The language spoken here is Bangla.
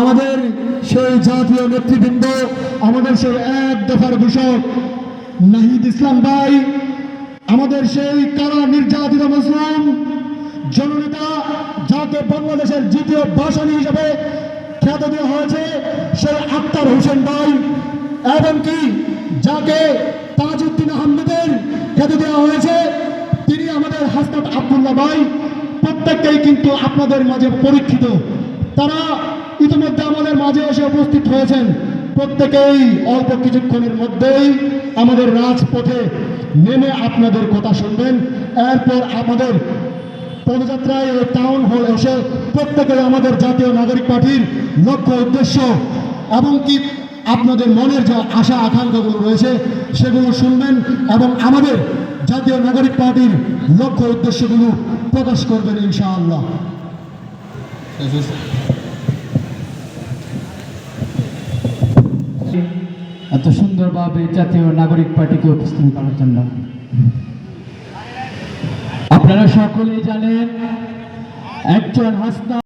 আমাদের সেই জাতীয় নেতৃবৃন্দ, আমাদের সেই এক দফার ঘোষক নাহিদ ইসলাম ভাই, আমাদের সেই কারা নির্যাতিত মুসলিম জননেতা যাকে বাংলাদেশের দ্বিতীয় ভাষণী হিসেবে খ্যাত দেওয়া হয়েছে, সেই আক্তার হোসেন ভাই, এবং কি যাকে তাজউদ্দিন আহমেদের খ্যাত দেওয়া হয়েছে, তিনি আমাদের হাসনাত আবদুল্লাহ ভাই, প্রত্যেককেই কিন্তু আপনাদের মাঝে পরীক্ষিত। তারা ইতিমধ্যে আমাদের মাঝে এসে উপস্থিত হয়েছেন প্রত্যেকেই অল্প কিছুক্ষণের মধ্যেই আমাদের রাজপথে নেমে আপনাদের কথা শুনবেন। এরপর আমাদের পদযাত্রায় টাউন হল এসে প্রত্যেকে আমাদের জাতীয় নাগরিক পার্টির লক্ষ্য উদ্দেশ্য এবং কি আপনাদের মনের যে আশা আকাঙ্ক্ষাগুলো রয়েছে সেগুলো শুনবেন এবং আমাদের জাতীয় নাগরিক পার্টির লক্ষ্য উদ্দেশ্যগুলো প্রকাশ করবেন ইনশাআল্লাহ। এত সুন্দরভাবে জাতীয় নাগরিক পার্টিকে উপস্থিত করার জন্য। আপনারা সকলেই জানেন একজন হাসনা